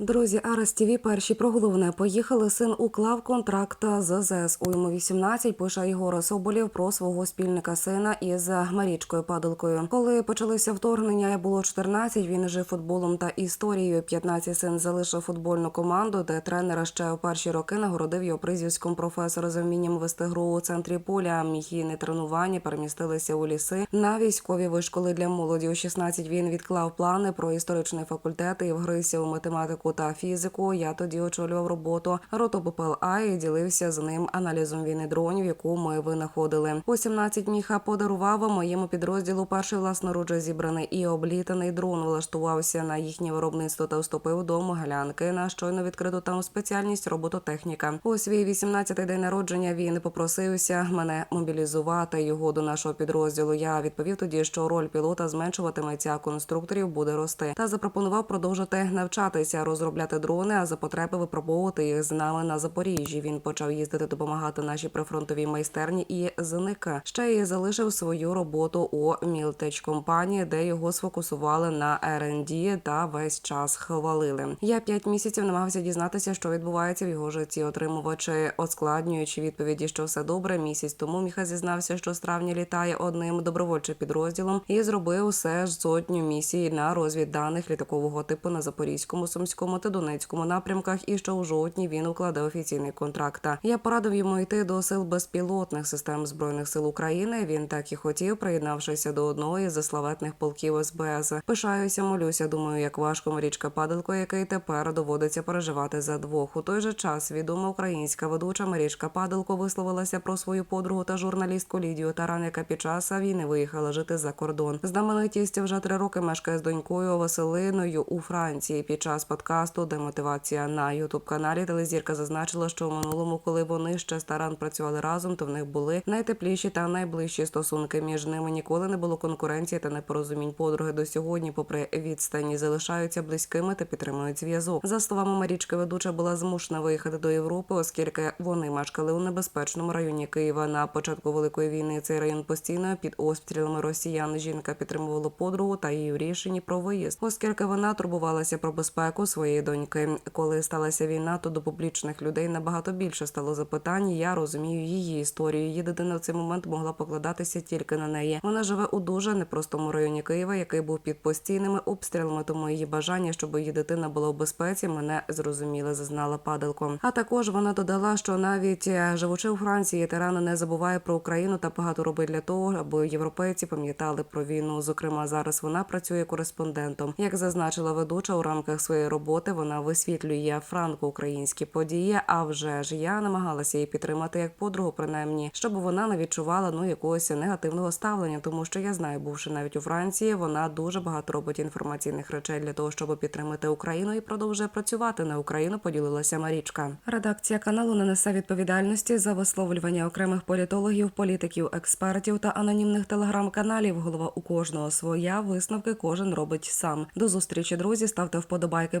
Друзі, Арес ТВ перші про головне поїхали. Син уклав контракт з. У йому 18 пише Єгор Соболєв про свого спільника сина із Марічкою Падалкою. Коли почалися вторгнення, було 14, Він жив футболом та історією. 15 син залишив футбольну команду, де тренера ще у перші роки нагородив його прізвиськом професора за вмінням вести гру у центрі поля. Міхійне тренування перемістилися у ліси на військові вишколи для молоді. У 16 він відклав плани про історичний факультет і вгрився у математику та фізику. Я тоді очолював роботу роту БПЛА і ділився з ним аналізом війни дронів, яку ми винаходили. У 17 міха подарував моєму підрозділу перший власноруч зібраний і облітаний дрон. Влаштувався на їхнє виробництво та вступив до Могилянки на щойно відкриту там спеціальність робототехніка. У свій 18-й день народження він попросився мене мобілізувати його до нашого підрозділу. Я відповів тоді, що роль пілота зменшуватиметься, конструкторів буде рости. Та запропонував продовжити навчатися розробляти дрони, а за потреби випробовувати їх з нами на Запоріжжі. Він почав їздити допомагати нашій прифронтовій майстерні і зник. Ще й залишив свою роботу у Мілтеч компанії, де його сфокусували на R&D та весь час хвалили. Я п'ять місяців намагався дізнатися, що відбувається в його житті, отримувачи оскладнюючи відповіді, що все добре. Місяць тому Міха зізнався, що з травня літає одним добровольчим підрозділом і зробив усе сотню місій на розвідданих літакового типу на запорізькому, сумському та донецькому напрямках. І що у жовтні він укладе офіційний контракт. Я порадив йому йти до сил безпілотних систем збройних сил України. Він так і хотів, приєднавшися до одного із заславетних полків СБС. Пишаюся, молюся. Думаю, як важко Марічка Падалко, який тепер доводиться переживати за двох. У той же час відома українська ведуча Марічка Падалко висловилася про свою подругу та журналістку Лідію Таран, яка під час війни виїхала жити за кордон. Знаменитість вже три роки мешкає з донькою Василиною у Франції. Під час подкасту Демотивація на ютуб каналі телезірка зазначила, що в минулому, коли вони ще старан працювали разом, то в них були найтепліші та найближчі стосунки. Між ними ніколи не було конкуренції та непорозумінь. Подруги до сьогодні, попри відстані, залишаються близькими та підтримують зв'язок. За словами Марічки, ведуча була змушена виїхати до Європи, оскільки вони мешкали у небезпечному районі Києва. На початку великої війни цей район постійно під обстрілами росіян. Жінка підтримувала подругу та її рішенні про виїзд, оскільки вона турбувалася про безпеку своєї доньки. Коли сталася війна, то до публічних людей набагато більше стало запитань. Я розумію її історію. Її дитина в цей момент могла покладатися тільки на неї. Вона живе у дуже непростому районі Києва, який був під постійними обстрілами. Тому її бажання, щоб її дитина була у безпеці, мене зрозуміла, зазнала падалко. А також вона додала, що навіть е, живучи у Франції, Тирана не забуває про Україну та багато робить для того, аби європейці пам'ятали про війну. Зокрема, зараз вона працює кореспондентом. Як зазначила ведуча у рамках своєї роботи, вона висвітлює франко-українські події. А вже ж я намагалася її підтримати як подругу, принаймні, щоб вона не відчувала ну якогось негативного ставлення, тому що я знаю, бувши навіть у Франції, вона дуже багато робить інформаційних речей для того, щоб підтримати Україну і продовжує працювати на Україну. Поділилася Марічка. Редакція каналу не несе відповідальності за висловлювання окремих політологів, політиків, експертів та анонімних телеграм-каналів. Голова у кожного своя висновки кожен робить сам. До зустрічі, друзі. Ставте вподобайки,